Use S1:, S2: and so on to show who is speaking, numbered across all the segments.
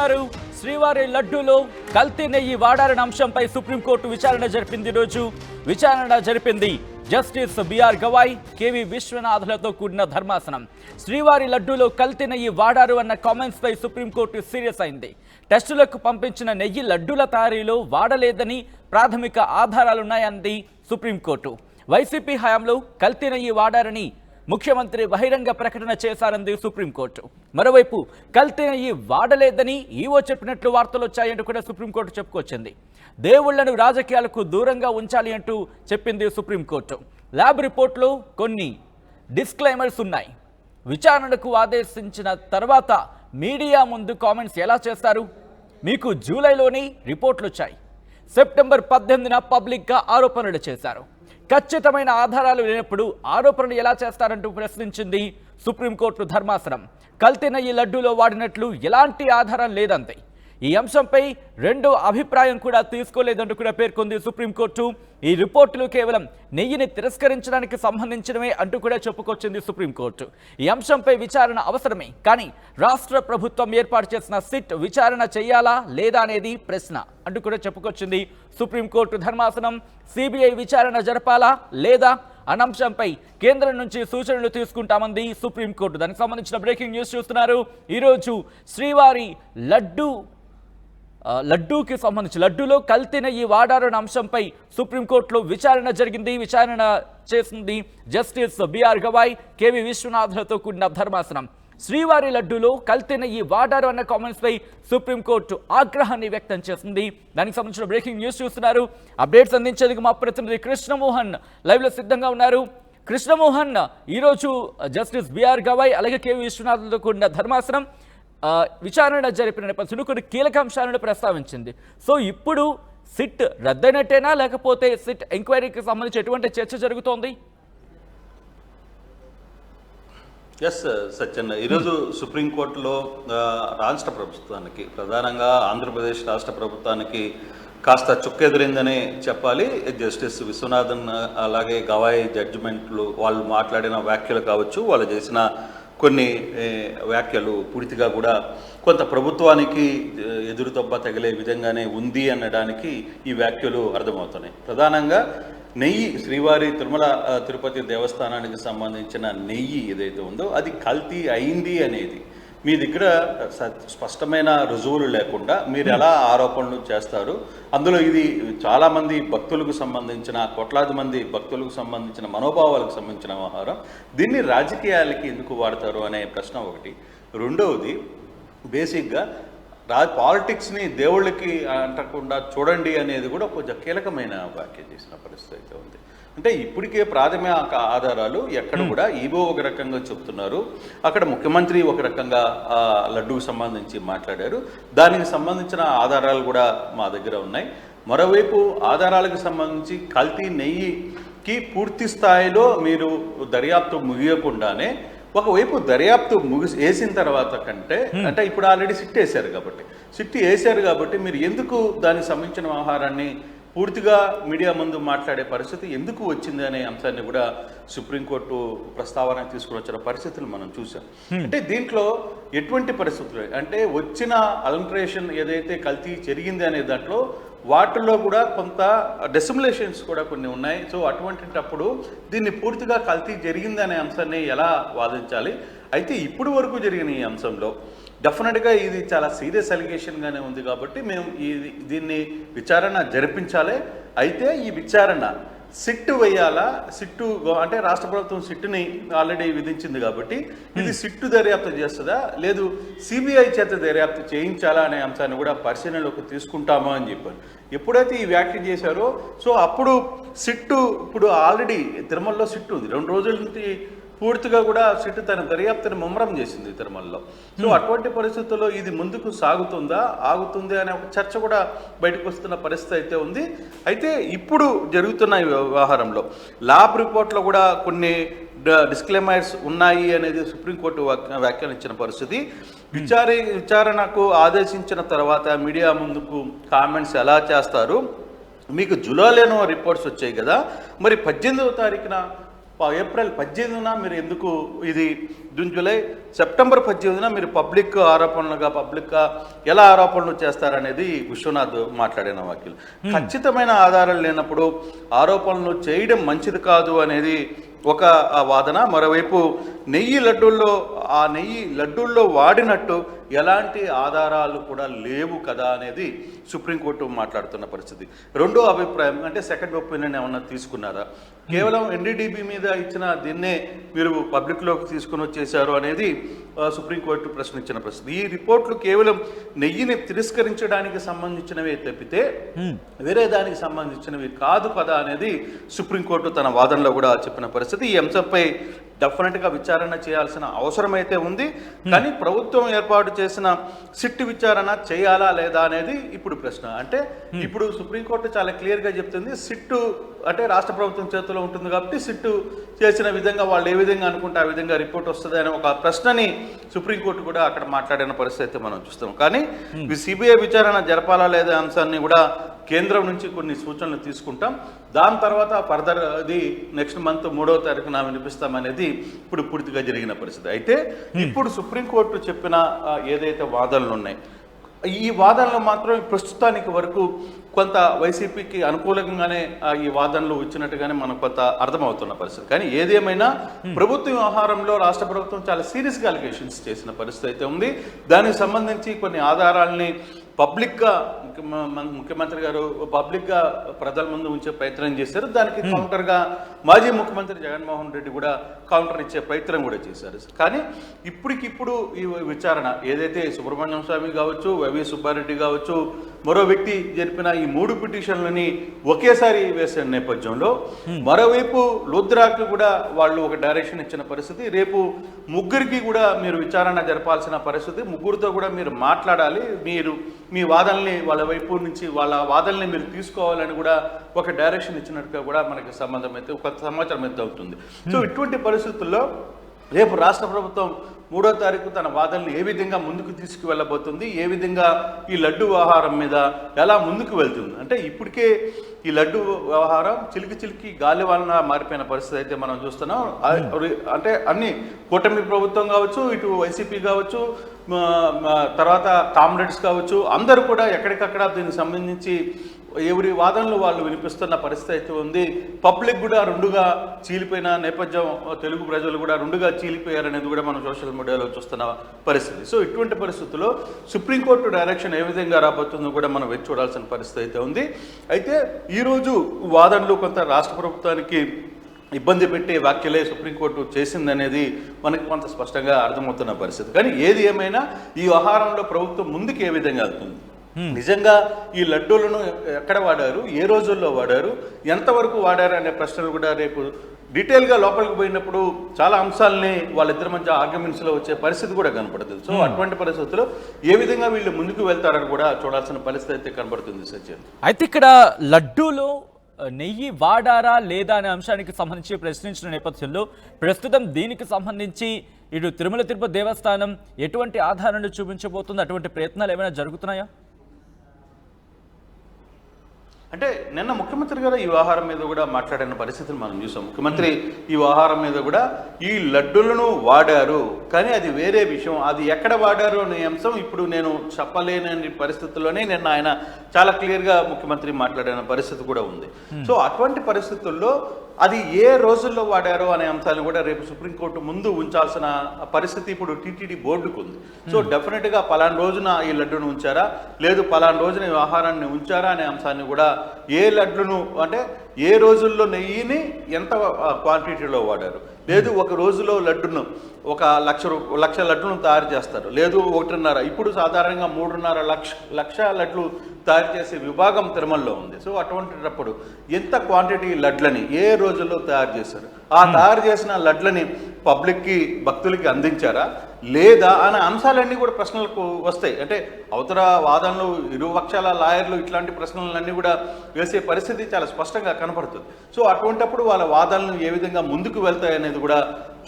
S1: చేస్తున్నారు శ్రీవారి లడ్డూలో కల్తీ నెయ్యి వాడారిన అంశంపై సుప్రీంకోర్టు విచారణ జరిపింది రోజు. విచారణ జరిపింది జస్టిస్ బిఆర్ గవాయ్ కేవి విశ్వనాథులతో కూడిన ధర్మాసనం. శ్రీవారి లడ్డూలో కల్తీ నెయ్యి వాడారు అన్న కామెంట్స్ పై సుప్రీంకోర్టు సీరియస్ అయింది. టెస్టులకు పంపించిన నెయ్యి లడ్డూల తయారీలో వాడలేదని ప్రాథమిక ఆధారాలున్నాయంది సుప్రీంకోర్టు. వైసీపీ హయాంలో కల్తీ నెయ్యి వాడారని ముఖ్యమంత్రి బహిరంగ ప్రకటన చేశారంది సుప్రీంకోర్టు. మరోవైపు కల్తీ ఈ వాడలేదని ఈవో చెప్పినట్లు వార్తలు వచ్చాయంటూ కూడా సుప్రీంకోర్టు చెప్పుకొచ్చింది. దేవుళ్ళను రాజకీయాలకు దూరంగా ఉంచాలి అంటూ చెప్పింది సుప్రీంకోర్టు. ల్యాబ్ రిపోర్ట్లో కొన్ని డిస్క్లైమర్స్ ఉన్నాయి. విచారణకు ఆదేశించిన తర్వాత మీడియా ముందు కామెంట్స్ ఎలా చేస్తారు? మీకు జూలైలోని రిపోర్ట్లు వచ్చాయి సెప్టెంబర్ పద్దెనిమిదిన పబ్లిక్గా ఆరోపణలు చేశారు. ఖచ్చితమైన ఆధారాలు లేనప్పుడు ఆరోపణలు ఎలా చేస్తారంటూ ప్రశ్నించింది సుప్రీంకోర్టు ధర్మాసనం. కల్తీన ఈ లడ్డూలో వాడినట్లు ఎలాంటి ఆధారం లేదంతే. ఈ అంశంపై రెండో అభిప్రాయం కూడా తీసుకోలేదంటూ కూడా పేర్కొంది సుప్రీంకోర్టు. ఈ రిపోర్టులు కేవలం నెయ్యిని తిరస్కరించడానికి సంబంధించినవే అంటూ కూడా చెప్పుకొచ్చింది సుప్రీంకోర్టు. ఈ అంశంపై విచారణ అవసరమే కానీ రాష్ట్ర ప్రభుత్వం ఏర్పాటు చేసిన సిట్ విచారణ చేయాలా లేదా అనేది ప్రశ్న అంటూ కూడా చెప్పుకొచ్చింది సుప్రీంకోర్టు ధర్మాసనం. సిబిఐ విచారణ జరపాలా లేదా అనంశంపై కేంద్రం నుంచి సూచనలు తీసుకుంటామంది సుప్రీంకోర్టు. దానికి సంబంధించిన బ్రేకింగ్ న్యూస్ చూస్తున్నారు. ఈరోజు శ్రీవారి లడ్డు లడ్డూకి సంబంధించి లడ్డూలో కల్తీన ఈ వాడారణ అంశంపై సుప్రీంకోర్టులో విచారణ జరిగింది. విచారణ చేసింది జస్టిస్ బిఆర్ గవాయ్ కేవి విశ్వనాథ్లతో కూడిన ధర్మాసనం. శ్రీవారి లడ్డూలో కల్తీన ఈ వాడారు అన్న కామెంట్స్పై సుప్రీంకోర్టు ఆగ్రహాన్ని వ్యక్తం చేసింది. దానికి సంబంధించిన బ్రేకింగ్ న్యూస్ చూస్తున్నారు. అప్డేట్స్ అందించేందుకు మా ప్రతినిధి కృష్ణమోహన్ లైవ్లో సిద్ధంగా ఉన్నారు. కృష్ణమోహన్ ఈరోజు జస్టిస్ బిఆర్ గవాయ్ అలాగే కేవి విశ్వనాథ్లతో కూడిన ధర్మాసనం. విచారణ జరిపిన నేపథ్యంలో కొన్ని కీలక అంశాలను ప్రస్తావించింది. సో ఇప్పుడు సిట్ రద్దయినట్టేనా? లేకపోతే సిట్ ఎంక్వైరీకి సంబంధించి ఎటువంటి చర్చ జరుగుతోంది?
S2: ఎస్ సత్యన్న. ఈరోజు సుప్రీంకోర్టులో రాష్ట్ర ప్రభుత్వానికి ప్రధానంగా ఆంధ్రప్రదేశ్ రాష్ట్ర ప్రభుత్వానికి కాస్త చుక్కెదిరిందని చెప్పాలి. జస్టిస్ విశ్వనాథన్ అలాగే గవాయి జడ్జిమెంట్లు వాళ్ళు మాట్లాడిన వ్యాఖ్యలు కావచ్చు వాళ్ళు చేసిన కొన్ని వ్యాఖ్యలు పూర్తిగా కూడా కొంత ప్రభుత్వానికి ఏ, ఎదురుదెబ్బ తగిలే విధంగానే ఉంది అనడానికి ఈ వ్యాఖ్యలు అర్థమవుతున్నాయి. ప్రధానంగా నెయ్యి శ్రీవారి తిరుమల తిరుపతి దేవస్థానానికి సంబంధించిన నెయ్యి ఏదైతే ఉందో అది కల్తీ అయింది అనేది. మీ దగ్గర స్పష్టమైన రుజువులు లేకుండా మీరు ఎలా ఆరోపణలు చేస్తారు? అందులో ఇది చాలామంది భక్తులకు సంబంధించిన కోట్లాది మంది భక్తులకు సంబంధించిన మనోభావాలకు సంబంధించిన వ్యవహారం. దీన్ని రాజకీయాలకి ఎందుకు వాడతారు అనే ప్రశ్న ఒకటి. రెండవది బేసిక్గా రా పాలిటిక్స్ని దేవుళ్ళకి అంటకుండా చూడండి అనేది కూడా కొంచెం కీలకమైన వ్యాఖ్య చేసిన పరిస్థితి అయితే ఉంది. అంటే ఇప్పటికే ప్రాథమిక ఆధారాలు ఎక్కడ కూడా ఈవో ఒక రకంగా చెప్తున్నారు. అక్కడ ముఖ్యమంత్రి ఒక రకంగా లడ్డూకు సంబంధించి మాట్లాడారు. దానికి సంబంధించిన ఆధారాలు కూడా మా దగ్గర ఉన్నాయి. మరోవైపు ఆధారాలకు సంబంధించి కల్తీ నెయ్యికి పూర్తి స్థాయిలో మీరు దర్యాప్తు ముగియకుండానే ఒకవైపు దర్యాప్తు ముగిసి వేసిన తర్వాత కంటే అంటే ఇప్పుడు ఆల్రెడీ సిట్ వేశారు కాబట్టి. సిట్ వేశారు కాబట్టి మీరు ఎందుకు దానికి సంబంధించిన వ్యవహారాన్ని పూర్తిగా మీడియా ముందు మాట్లాడే పరిస్థితి ఎందుకు వచ్చింది అనే అంశాన్ని కూడా సుప్రీంకోర్టు ప్రస్తావన తీసుకుని వచ్చిన పరిస్థితులు మనం చూసాం అంటే దీంట్లో ఎటువంటి పరిస్థితులు? అంటే వచ్చిన అలంట్రేషన్ ఏదైతే కల్తీ జరిగింది అనే దాంట్లో వాటిల్లో కూడా కొంత డెసిములేషన్స్ కూడా కొన్ని ఉన్నాయి. సో అటువంటిటప్పుడు దీన్ని పూర్తిగా కల్తీ జరిగింది అనే అంశాన్ని ఎలా వాదించాలి? అయితే ఇప్పుడు వరకు జరిగిన ఈ అంశంలో డెఫినెట్గా ఇది చాలా సీరియస్ అలిగేషన్గానే ఉంది కాబట్టి మేము ఈ దీన్ని విచారణ జరిపించాలి. అయితే ఈ విచారణ సిట్టు వేయాలా? సిట్టు అంటే రాష్ట్ర ప్రభుత్వం సిట్టుని ఆల్రెడీ విధించింది కాబట్టి ఇది సిట్టు దర్యాప్తు చేస్తుందా? లేదు సిబిఐ చేత దర్యాప్తు చేయించాలా అనే అంశాన్ని కూడా పరిశీలనలోకి తీసుకుంటామా అని చెప్పారు. ఎప్పుడైతే ఈ వ్యాఖ్య చేశారో సో అప్పుడు సిట్టు ఇప్పుడు ఆల్రెడీ తిరుమలలో సిట్టు ఉంది. రెండు రోజుల నుంచి పూర్తిగా కూడా సిట్టు తన దర్యాప్తుని ముమ్మరం చేసింది తిరుమలలో. సో అటువంటి పరిస్థితుల్లో ఇది ముందుకు సాగుతుందా ఆగుతుంది అనే ఒక చర్చ కూడా బయటకు వస్తున్న పరిస్థితి అయితే ఉంది. అయితే ఇప్పుడు జరుగుతున్న ఈ వ్యవహారంలో ల్యాబ్ రిపోర్ట్లో కూడా కొన్ని డిస్క్లైమర్స్ ఉన్నాయి అనేది సుప్రీంకోర్టు వ్యాఖ్య- వ్యాఖ్యానించిన పరిస్థితి. విచారి విచారణకు ఆదేశించిన తర్వాత మీడియా ముందుకు కామెంట్స్ ఎలా చేస్తారు? మీకు జులాలేనో రిపోర్ట్స్ వచ్చాయి కదా. మరి పద్దెనిమిదవ తారీఖున ఏప్రిల్ పద్దెనిమిదిన మీరు ఎందుకు ఇది జూన్ జూలై సెప్టెంబర్ పద్దెనిమిదిన మీరు పబ్లిక్ ఆరోపణలుగా పబ్లిక్గా ఎలా ఆరోపణలు చేస్తారనేది విశ్వనాథ్ మాట్లాడిన వాక్యులు ఖచ్చితమైన ఆధారాలు లేనప్పుడు ఆరోపణలు చేయడం మంచిది కాదు అనేది ఒక వాదన. మరోవైపు నెయ్యి లడ్డూల్లో ఆ నెయ్యి లడ్డూల్లో వాడినట్టు ఎలాంటి ఆధారాలు కూడా లేవు కదా అనేది సుప్రీంకోర్టు మాట్లాడుతున్న పరిస్థితి. రెండో అభిప్రాయం అంటే సెకండ్ ఒపీనియన్ ఏమన్నా తీసుకున్నారా? కేవలం ఎన్డీడీబీ మీద ఇచ్చిన దీన్నే మీరు పబ్లిక్లోకి తీసుకుని వచ్చేసారు అనేది సుప్రీంకోర్టు ప్రశ్నించిన పరిస్థితి ఈ రిపోర్ట్లు కేవలం నెయ్యిని తిరస్కరించడానికి సంబంధించినవే తప్పితే వేరే దానికి సంబంధించినవి కాదు కదా అనేది సుప్రీంకోర్టు తన వాదనలో కూడా చెప్పిన పరిస్థితి. ఈ అంశంపై డెఫినెట్గా విచారణ చేయాల్సిన అవసరం అయితే ఉంది కానీ ప్రభుత్వం ఏర్పాటు చేసిన సిట్ విచారణ చేయాలా లేదా అనేది ఇప్పుడు ప్రశ్న. అంటే ఇప్పుడు సుప్రీంకోర్టు చాలా క్లియర్గా చెప్తుంది సిట్టు అంటే రాష్ట్ర ప్రభుత్వం చేతిలో ఉంటుంది కాబట్టి సిట్టు చేసిన విధంగా వాళ్ళు ఏ విధంగా అనుకుంటే ఆ విధంగా రిపోర్ట్ వస్తుంది అనే ఒక ప్రశ్నని సుప్రీంకోర్టు కూడా అక్కడ మాట్లాడిన పరిస్థితి అయితే మనం చూస్తాం. కానీ సిబిఐ విచారణ జరపాలా లేదా అంశాన్ని కూడా కేంద్రం నుంచి కొన్ని సూచనలు తీసుకుంటాం. దాని తర్వాత ఫర్దర్ అది నెక్స్ట్ మంత్ మూడవ తారీఖున వినిపిస్తామనేది ఇప్పుడు పూర్తిగా జరిగిన పరిస్థితి. అయితే ఇప్పుడు సుప్రీంకోర్టు చెప్పిన ఏదైతే వాదనలు ఉన్నాయి ఈ వాదనలు మాత్రం ప్రస్తుతానికి వరకు కొంత వైసీపీకి అనుకూలంగానే ఈ వాదనలు వచ్చినట్టుగానే మనకు కొంత అర్థమవుతున్న పరిస్థితి. కానీ ఏదేమైనా ప్రభుత్వ వ్యవహారంలో రాష్ట్ర ప్రభుత్వం చాలా సీరియస్గా అలిగేషన్స్ చేసిన పరిస్థితి అయితే ఉంది. దానికి సంబంధించి కొన్ని ఆధారాలని పబ్లిక్గా ముఖ్యమంత్రి గారు పబ్లిక్గా ప్రజల ముందు ఉంచే ప్రయత్నం చేశారు. దానికి కౌంటర్గా మాజీ ముఖ్యమంత్రి జగన్మోహన్ రెడ్డి కూడా కౌంటర్ ఇచ్చే ప్రయత్నం కూడా చేశారు. కానీ ఇప్పటికిప్పుడు ఈ విచారణ ఏదైతే సుబ్రహ్మణ్యం స్వామి కావచ్చు వైవి సుబ్బారెడ్డి కావచ్చు మరో వ్యక్తి జరిపిన ఈ మూడు పిటిషన్లని ఒకేసారి వేసిన నేపథ్యంలో మరోవైపు లుద్రాకి కూడా వాళ్ళు ఒక డైరెక్షన్ ఇచ్చిన పరిస్థితి. రేపు ముగ్గురికి కూడా మీరు విచారణ జరపాల్సిన పరిస్థితి. ముగ్గురితో కూడా మీరు మాట్లాడాలి. మీరు మీ వాదనల్ని వాళ్ళ వైపు నుంచి వాళ్ళ వాదనల్ని మీరు తీసుకోవాలని కూడా ఒక డైరెక్షన్ ఇచ్చినట్టుగా కూడా మనకి సంబంధం అయితే ఒక సమాచారం అయితే అవుతుంది. సో ఇటువంటి పరిస్థితుల్లో రేపు రాష్ట్ర ప్రభుత్వం మూడో తారీఖు తన వాదనలు ఏ విధంగా ముందుకు తీసుకువెళ్ళబోతుంది ఏ విధంగా ఈ లడ్డు వ్యవహారం మీద ఎలా ముందుకు వెళ్తుంది? అంటే ఇప్పటికే ఈ లడ్డు వ్యవహారం చిలికి చిలికి గాలి వలన మారిపోయిన పరిస్థితి అయితే మనం చూస్తున్నాం. ఆ- అంటే అన్ని కూటమి ప్రభుత్వం కావచ్చు ఇటు వైసీపీ కావచ్చు తర్వాత కామ్రేడ్స్ కావచ్చు అందరూ కూడా ఎక్కడికక్కడ దీనికి సంబంధించి ఎవరి వాదనలు వాళ్ళు వినిపిస్తున్న పరిస్థితి అయితే ఉంది. పబ్లిక్ కూడా రెండుగా చీలిపోయిన నేపథ్యం తెలుగు ప్రజలు కూడా రెండుగా చీలిపోయారనేది కూడా మనం సోషల్ మీడియాలో చూస్తున్న పరిస్థితి. సో ఇటువంటి పరిస్థితుల్లో సుప్రీంకోర్టు డైరెక్షన్ ఏ విధంగా రాబోతుందో కూడా మనం వేచి చూడాల్సిన పరిస్థితి అయితే ఉంది. అయితే ఈరోజు వాదనలు కొంత రాష్ట్ర ప్రభుత్వానికి ఇబ్బంది పెట్టే వ్యాఖ్యలే సుప్రీంకోర్టు చేసిందనేది మనకి కొంత స్పష్టంగా అర్థమవుతున్న పరిస్థితి. కానీ ఏది ఏమైనా ఈ వ్యవహారంలో ప్రభుత్వం ముందుకు ఏ విధంగా వెళ్తుంది? నిజంగా ఈ లడ్డూలను ఎక్కడ వాడారు? ఏ రోజుల్లో వాడారు? ఎంతవరకు వాడారు అనే ప్రశ్నలు కూడా రేపు డీటెయిల్గా లోపలికి పోయినప్పుడు చాలా అంశాలని వాళ్ళిద్దరి మధ్య ఆర్గ్యుమెంట్స్లో వచ్చే పరిస్థితి కూడా కనపడుతుంది. సో అటువంటి పరిస్థితుల్లో ఏ విధంగా వీళ్ళు ముందుకు వెళ్తారని కూడా చూడాల్సిన పరిస్థితి అయితే కనబడుతుంది సచిన్
S1: అయితే ఇక్కడ లడ్డూలో నెయ్యి వాడారా లేదా అనే అంశానికి సంబంధించి ప్రశ్నించిన నేపథ్యంలో ప్రస్తుతం దీనికి సంబంధించి ఇటు తిరుమల తిరుపతి దేవస్థానం ఎటువంటి ఆధారాలు చూపించబోతుంది? అటువంటి ప్రయత్నాలు ఏమైనా జరుగుతున్నాయా?
S2: అంటే నిన్న ముఖ్యమంత్రి గారు ఈ వ్యవహారం మీద కూడా మాట్లాడిన పరిస్థితిని మనం చూసాం. ముఖ్యమంత్రి ఈ వ్యవహారం మీద కూడా ఈ లడ్డులను వాడారు కానీ అది వేరే విషయం. అది ఎక్కడ వాడారు అనే అంశం ఇప్పుడు నేను చెప్పలేని పరిస్థితుల్లోనే నిన్న ఆయన చాలా క్లియర్గా ముఖ్యమంత్రి మాట్లాడిన పరిస్థితి కూడా ఉంది. సో అటువంటి పరిస్థితుల్లో అది ఏ రోజుల్లో వాడారో అనే అంశాలను కూడా రేపు సుప్రీంకోర్టు ముందు ఉంచాల్సిన పరిస్థితి ఇప్పుడు టీటీడీ బోర్డుకు ఉంది సో డెఫినెట్గా పలానా రోజున ఈ లడ్డును ఉంచారా? లేదు పలానా రోజున ఈ ఆహారాన్ని ఉంచారా అనే అంశాన్ని కూడా ఏ లడ్డును అంటే ఏ రోజుల్లో నెయ్యిని ఎంత క్వాంటిటీలో వాడారు? లేదు ఒక రోజులో లడ్డును ఒక లక్ష రూ- లక్ష లడ్డును తయారు చేస్తారు. లేదు ఒకటిన్నర. ఇప్పుడు సాధారణంగా మూడున్నర లక్ష లక్ష లడ్లు తయారు చేసే విభాగం తిరుమలలో ఉంది. సో అటువంటిటప్పుడు ఎంత క్వాంటిటీ లడ్లని ఏ రోజుల్లో తయారు చేశారు? ఆ తయారు చేసిన లడ్లని పబ్లిక్కి భక్తులకి అందించారా? లేదా అనే అంశాలన్నీ కూడా ప్రశ్నలకు వస్తాయి. అంటే అవతల వాదనలు ఇరు పక్షాల లాయర్లు ఇట్లాంటి ప్రశ్నలన్నీ కూడా వేసే పరిస్థితి చాలా స్పష్టంగా కనపడుతుంది. సో అటువంటప్పుడు వాళ్ళ వాదనలు ఏ విధంగా ముందుకు వెళ్తాయి అనేది కూడా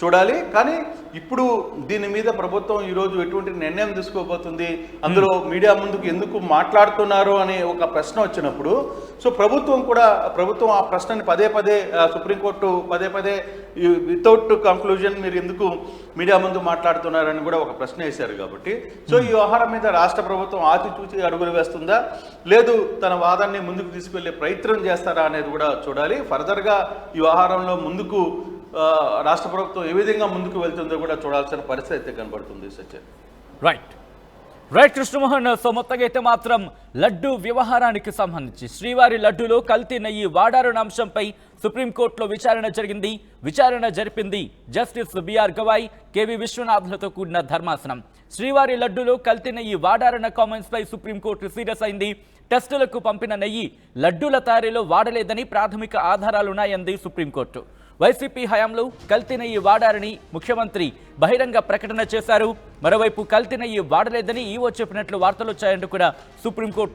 S2: చూడాలి. కానీ ఇప్పుడు దీని మీద ప్రభుత్వం ఈరోజు ఎటువంటి నిర్ణయం తీసుకోబోతుంది? అందులో మీడియా ముందుకు ఎందుకు మాట్లాడుతున్నారు అనే ఒక ప్రశ్న వచ్చినప్పుడు సో ప్రభుత్వం కూడా ప్రభుత్వం ఆ ప్రశ్నని పదే పదే సుప్రీంకోర్టు పదే పదే వితౌట్ కంక్లూజన్ మీరు ఎందుకు మీడియా ముందు మాట్లాడుతున్నారని కూడా ఒక ప్రశ్న వేశారు కాబట్టి. సో ఈ వ్యవహారం మీద రాష్ట్ర ప్రభుత్వం ఆచితూచి అడుగులు వేస్తుందా? లేదు తన వాదాన్ని ముందుకు తీసుకెళ్ళే ప్రయత్నం చేస్తారా అనేది కూడా చూడాలి. ఫర్దర్గా ఈ వ్యవహారంలో ముందుకు రాష్ట్ర ప్రభుత్వం ఏ విధంగా ముందుకు వెళ్తుందో కూడా చూడాల్సిన పరిస్థితి అయితే కనబడుతుంది Sachin.
S1: Right right Krishnamohan so మొత్తంగా అయితే మాత్రం లడ్డు వ్యవహారానికి సంబంధించి శ్రీవారి లడ్డులో కల్తీ నెయ్యి వాడారన్న అంశంపై సుప్రీంకోర్టులో విచారణ జరిగింది. విచారణ జరిపింది జస్టిస్ బిఆర్ గవాయ్ కేవి విశ్వనాథ్లతో కూడిన ధర్మాసనం. శ్రీవారి లడ్డులో కల్తీ నెయ్యి వాడారన్న కామెంట్స్ పై సుప్రీంకోర్టు సీరియస్ అయింది. టెస్టులకు పంపిన నెయ్యి లడ్డూల తయారీలో వాడలేదని ప్రాథమిక ఆధారాలున్నాయంది సుప్రీంకోర్టు. వైసీపీ హయాంలో కల్తీ నెయ్యి వాడారని ముఖ్యమంత్రి బహిరంగ ప్రకటన చేశారు. మరోవైపు కల్తీ నెయ్యి వాడలేదని ఈవో చెప్పినట్లు వార్తలు వచ్చాయంటూ కూడా సుప్రీంకోర్టు